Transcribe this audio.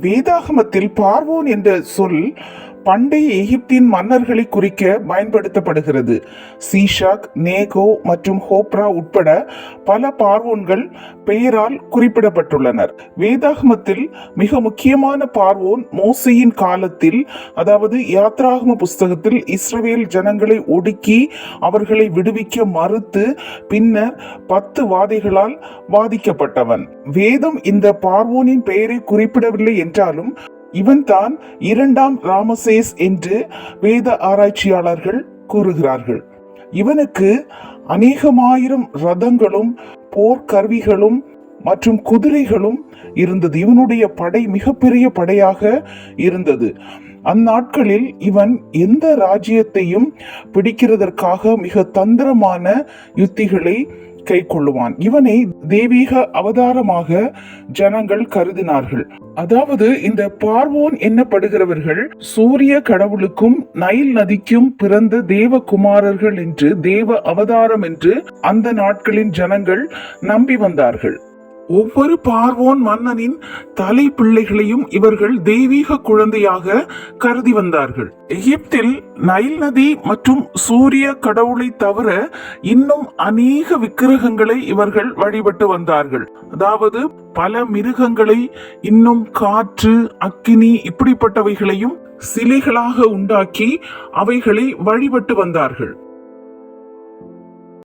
வேதாகமத்தில் பார்வோன் என்ற சொல் பண்டைய எகிப்தின் மன்னர்களை குறிக்க பயன்படுத்தப்படுகிறது. சீஷாக் நேகோ மற்றும் ஹோப்ரா உட்பட பல பார்வோன்கள் பெயரால் குறிப்பிடப்பட்டுள்ளனர். வேதாகமத்தில் மிக முக்கியமான பார்வோன் மோசையின் காலத்தில் அதாவது யாத்ராகம புஸ்தகத்தில் இஸ்ரவேல் ஜனங்களை ஒடுக்கி அவர்களை விடுவிக்க மறுத்து பின்னர் பத்து வாதைகளால் வாதிக்கப்பட்டவன். வேதம் இந்த பார்வோனின் பெயரை குறிப்பிடவில்லை என்றாலும் இவன்தான் இரண்டாம் ராமசேஸ் என்று வேத ஆராய்ச்சியாளர்கள் கூறுகிறார்கள். இவனுக்கு அநேகமாயிரம் ரதங்களும் போர்க்கருவிகளும் மற்றும் குதிரைகளும் இருந்தது. இவனுடைய படை மிகப்பெரிய படையாக இருந்தது. அந்நாட்களில் இவன் எந்த ராஜ்யத்தையும் பிடிக்கிறதற்காக மிக தந்திரமான யுத்திகளை கை கொள்ளுவான் இவனை தெய்வீக அவதாரமாக ஜனங்கள் கருதினார்கள். அதாவது இந்த பார்வோன் என்னப்படுகிறவர்கள் சூரிய கடவுளுக்கும் நைல் நதிக்கும் பிறந்த தேவகுமாரர்கள் என்று தேவ அவதாரம் என்று அந்த நாட்களின் ஜனங்கள் நம்பி வந்தார்கள். ஒவ்வொரு பார்வோன் மன்னனின் தலை பிள்ளைகளையும் இவர்கள் தெய்வீக குழந்தையாக கருதி வந்தார்கள். எகிப்தில் நைல் நதி மற்றும் சூரிய கடவுளை தவிர இன்னும் அநேக விக்கிரகங்களை இவர்கள் வழிபட்டு வந்தார்கள். அதாவது பல மிருகங்களை இன்னும் காற்று அக்கினி இப்படிப்பட்டவைகளையும் சிலைகளாக உண்டாக்கி அவைகளை வழிபட்டு வந்தார்கள்.